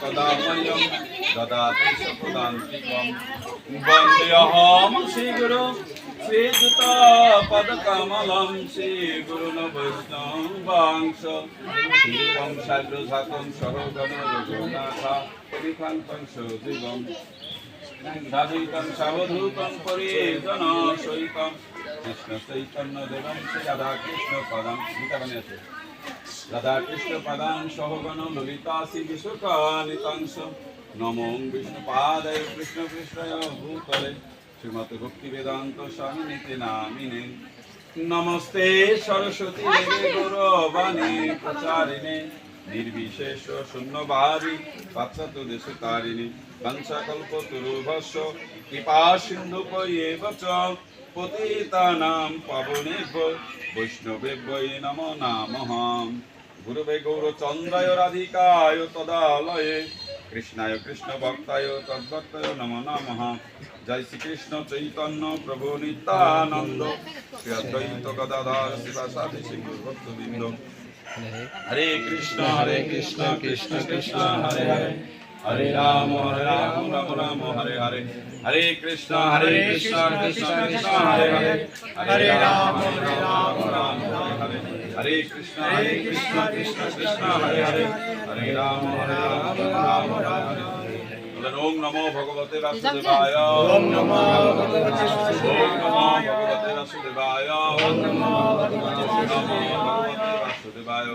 তদা মह्यं দদাতি সপদান্তিকম বন্দেহম শ্রীগুরু শ্রীযুত পদকমলম শ্রীগুরুন বৈষ্ণবাংশ শ্রীকং সাগ্রজাতং সহগণ রঘুনাথা পরিকান্তং সজীবম সাধিতং সাবধূতং পরিজন সহিতং কৃষ্ণ চৈতন্য দেবং শ্রী রাধা কৃষ্ণ পদম গীতা বানিয়ে আছে রাধা কৃষ্ণ পদাং সহগণ ললিতা শ্রী বিশ্বকানিতাংশ নমো বিষ্ণু পাদায় কৃষ্ণ কৃষ্ণয় ভূতলে শ্রীমত ভক্তি বেদান্ত স্বামী নীতি নামিনে নমস্তে সরস্বতী গৌরবাণী প্রচারিণে নির্বিশেষ শূন্যবাদী পাশ্চাত্য দেশ তারিণী কংসকল্প তুরুভস্য কৃপা সিন্ধু পয়েব চ গুরুবে গৌরচন্দ্রায় রাধিকায় তদালয়ে। কৃষ্ণায় কৃষ্ণ ভক্তায় তদ্ভক্তায় নমো নমঃ। জয় শ্রীকৃষ্ণ চৈতন্য প্রভু নিত্যানন্দ। শ্রী অদ্বৈত গদাধর শিবাসাদি শ্রী ভক্তবৃন্দ হরে কৃষ্ণ হরে কৃষ্ণ কৃষ্ণ কৃষ্ণ, হরে হরে। হরে রাম হরে রাম রাম রাম, হরে হরে। হরে কৃষ্ণ হরে কৃষ্ণ কৃষ্ণ কৃষ্ণ, হরে হরে। হরে রাম হরে রাম রাম হরে কৃষ্ণ কৃষ্ণ কৃষ্ণ হরে হরে। হরে রাম হরে রাম রাম হরে হরে বলেন ওম নমো ভগবতে বাসুদেবায়। ওম নমো ভগবতে বাসুদেবায়। ওম নমো ভগবতে বাসুদেবায়। ওম নমো ভগবতে বাসুদেবায়।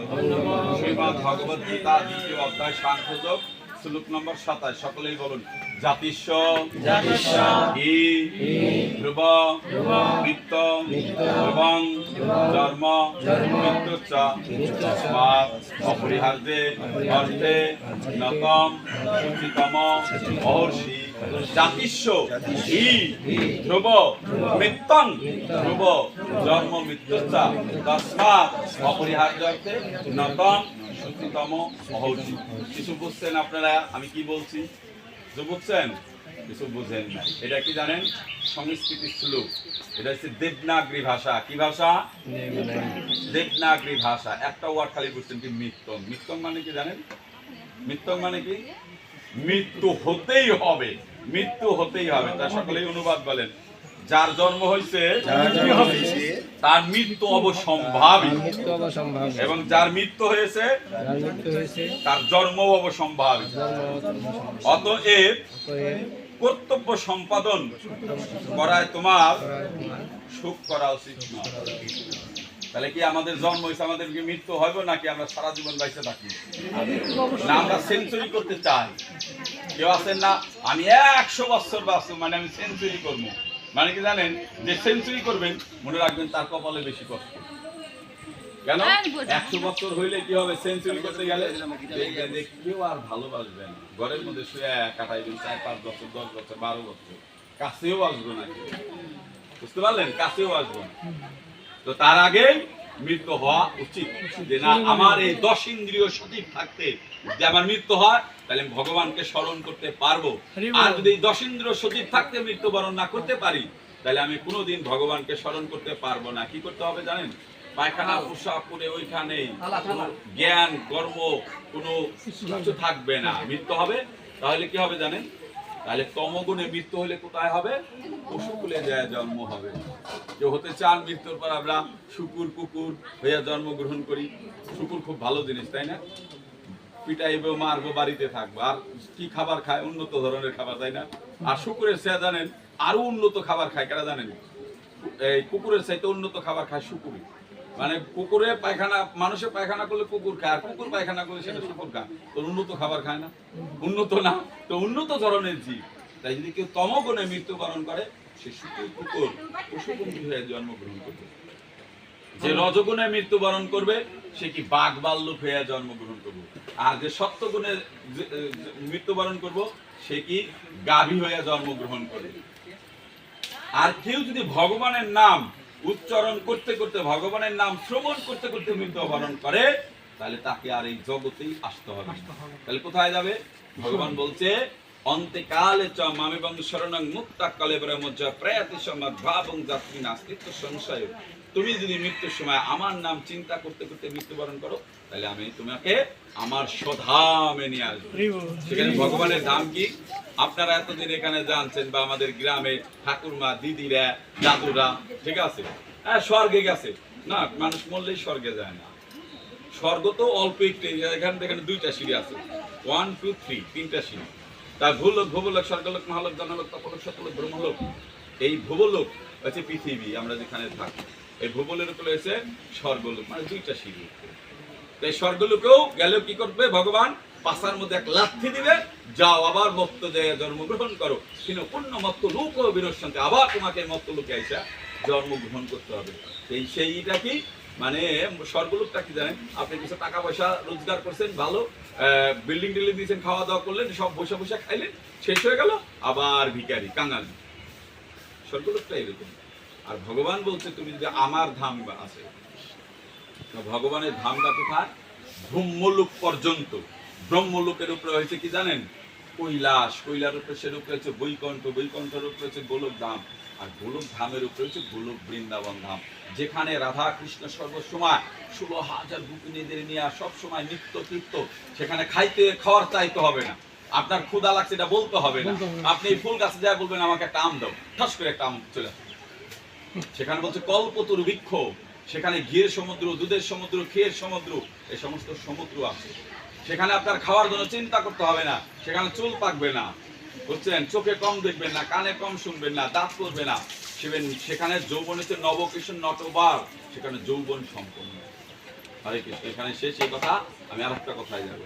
শ্রীমদ্ ভগবদ গীতা দ্বিতীয় অধ্যায় সাংখ্যযোগ শ্লোক নম্বর সাতাশ। সকলেই বলুন জাতিস্ব জাতিস্ব হি ধ্রুব নিত্য এবং ধর্ম মৃত্যুচ্চ অপরিহার্যে, অর্থে, নতম, সুচিতম মহর্ষি জাতিস্ব হি, ধ্রুব, মৃত্যং, ধ্রুব, জন্ম মৃত্যুচ্চ তস্মাৎ অপরিহার্য অর্থে, নতম, সুচিতম মহর্ষি কিছু বুঝছেন আপনারা? আমি কি বলছি? বুঝছেন? কিছু বুঝেন না এটা কি জানেন? সংস্কৃতি শ্লোক। এটা হচ্ছে দেবনাগরী ভাষা। কি ভাষা? দেবনাগরী ভাষা। একটা ওয়ার্ড খালি বুঝছেন কি মৃত্যং মৃত্যং মানে কি জানেন? মৃত্যং মানে কি? মৃত্যু হতেই হবে। মৃত্যু হতেই হবে। তা সকলেই অনুবাদ বলেন। যার জন্ম হয়েছে তার মৃত্যু অবসম্ভাবী। এবং যার মৃত্যু হয়েছে তার জন্ম অবসম্ভাবী। অতএব কর্তব্য সম্পাদন করায় তোমার সুখ করা উচিত তাহলে কি আমাদের জন্ম হয়েছে আমাদের কি মৃত্যু হবে নাকি আমরা সারা জীবন বাইসে থাকি? না, আমরা সেঞ্চুরি করতে চাই। কেউ আছেন না? আমি একশো বছর বাঁচবো মানে আমি সেঞ্চুরি করব। মানে কি জানেন? যে সেঞ্চুরি করবেন, মনে রাখবেন তার কপালে বেশি কষ্ট। কেন? একশো বছর হইলে কি হবে? সেঞ্চুরি করতে গেলে দেখবেন যে কেউ আর ভালোবাসবে ঘরের মধ্যে শুয়ে কাটাইবেন চার পাঁচ বছর দশ বছর বারো বছর। কাছেও আসব না বুঝতে পারলেন? কাছেও আসব না। তো তার আগে মৃত্যু হওয়া উচিত। যে না আমার এই দশ ইন্দ্রিয় সঠিক থাকতে যদি আমার মৃত্যু হয় তাহলে আমি ভগবানকে স্মরণ করতে পারব। আর যদি দশ ইন্দ্রিয় সঠিক থাকতে মৃত্যুবরণ না করতে পারি তাহলে আমি কোনোদিন ভগবানকে স্মরণ করতে পারব না। কি করতে হবে জানেন? পায়খানা পোশাক করে ওইখানে জ্ঞান কর্ম কোনো কিছু থাকবে না। মৃত্যু হবে? তাহলে কি হবে জানেন? তাহলে তমগুণে মৃত্যু হলে কোথায় হবে? পশুকুলে যায় জন্ম হবে। কেউ হতে চান মৃত্যুর পর আমরা শুকুর কুকুর হইয়া জন্মগ্রহণ করি। শুকুর খুব ভালো জিনিস তাই না? পিটাইবো মারবো বাড়িতে থাকব। আর কি খাবার খায়? উন্নত ধরনের খাবার তাই না? আর শুকুরের সে জানেন আরও উন্নত খাবার খায়। কেন জানেন? এই কুকুরের চাইতে উন্নত খাবার খায় শুকুরি মানে কুকুরে পায়খানা মানুষের পায়খানা করলে কুকুর খায়, আর কুকুর পায়খানা করলে সেটা শুকুর খায়। তো উন্নত খাবার খায় না। উন্নত না, তো উন্নত ধরনের জীব। তাই যদি কেউ তমগুণে মৃত্যুবরণ করে, সে শুকুর কুকুর পশুপঙ্খী হয়ে জন্মগ্রহণ করবে। যে রজগুণে মৃত্যুবরণ করবে, সে কি বাঘ বাল্লুক হয়ে জন্মগ্রহণ করবে। আর যে সত্যগুণে মৃত্যুবরণ করব, সে কি গাভী হয়ে জন্মগ্রহণ করবে। আর কেউ যদি ভগবানের নাম উচ্চারণ করতে করতে ভগবানের নাম শ্রবণ করতে করতে মৃত্যুবরণ করে তাহলে তাকে আর এই জগতেই আসতে হবে। তাহলে কোথায় যাবে? ভগবান বলছে অন্তেকালে চ মামেবং শরণং মুক্তা কলেবর মজ্জ প্রয়াতি সমদ ভাবং যাত্রী নাস্তিত্ব সংশয়। তুমি যদি মৃত্যুর সময় আমার নাম চিন্তা করতে করতে মৃত্যুবরণ করো তাহলে আমি তোমাকে আমার স্বধামে নিয়ে আসব। সেখানে ভগবানের ধাম কি? আপনারা এতদিন এখানে জানছেন বা আমাদের গ্রামে ঠাকুরমা দিদিরা দাদুরা ঠিক আছে? হ্যাঁ স্বর্গে গেছে। না মানুষ মরলেই স্বর্গে যায় না। স্বর্গ তো অল্প একটু এখানে এখানে দুইটা সিঁড়ি আছে। ওয়ান টু থ্রি তিনটা সিঁড়ি। তার ভূলোক ভূবলোক স্বর্গলোক মহালোক জনলোক তপলোক শতলোক ব্রহ্মলোক এই ভূবলোক হচ্ছে পৃথিবী, আমরা যেখানে থাকি। এই ভূগোলের উপরে রয়েছে স্বর্গলোক মানে দুইটা সিঁড়ি। এই স্বর্গলোকেও গেলেও কি করবে? ভগবান পাশার মধ্যে এক লাথি দিবে, যাও আবার মত্ত জায়গায় জন্মগ্রহণ করো। কিন্তু পূর্ণ মত্ত লোক বিনশান্তি আবার তোমাকে মত্ত লোকে আইসা জন্মগ্রহণ করতে হবে। এই সেইটা কি? মানে স্বর্গলোকটা কি জানেন? আপনি কিছু টাকা পয়সা রোজগার করছেন, ভালো বিল্ডিং টিল্ডিং দিয়েছেন, খাওয়া দাওয়া করলেন, সব বসে বসে খাইলেন, শেষ হয়ে গেল, আবার ভিখারি, কাঙালি। স্বর্গলোকটা এরকম। আর ভগবান বলছে, তুমি যদি আমার ধাম আছে। ভগবানের ধামটা কোথায়? ব্রহ্মলোক পর্যন্ত। ব্রহ্মলোকের উপরে হয়েছে কি জানেন? কৈলাস। কৈলার উপরে সের উপরে হচ্ছে বৈকণ্ঠ। বৈকণ্ঠের উপরে হচ্ছে গোলক ধাম আর গোলক ধামের উপরে হচ্ছে গোলক বৃন্দাবন ধাম যেখানে রাধা কৃষ্ণ সর্বসময় ষোলো হাজার গোপিনীদের নিয়ে সব সময় নিত্য কীর্ত সেখানে খাইতে খাওয়ার চাইতে হবে না। আপনার ক্ষুদা লাগছে এটা বলতে হবে না। আপনি ফুল গাছে যা বলবেন আমাকে একটা আম দাও। ঠাস করে একটা আম চলে সেখানে বলছে কল্পতরু বৃক্ষ সেখানে ঘিয়ের সমুদ্র দুধের সমুদ্র খেয়ের সমুদ্র এই সমস্ত সমুদ্র আছে। সেখানে আপনার খাওয়ার জন্য চিন্তা করতে হবে না সেখানে চুল পাকবে না। বুঝছেন? চোখে কম দেখবেন না, কানে কম শুনবেন না, দাঁত করবে না। সেখানে যৌবন হচ্ছে নবকিশোর নটবার সেখানে যৌবন সম্পন্ন। হরে কৃষ্ণ, এখানে শেষ এই কথা, আমি আর একটা কথায় যাব।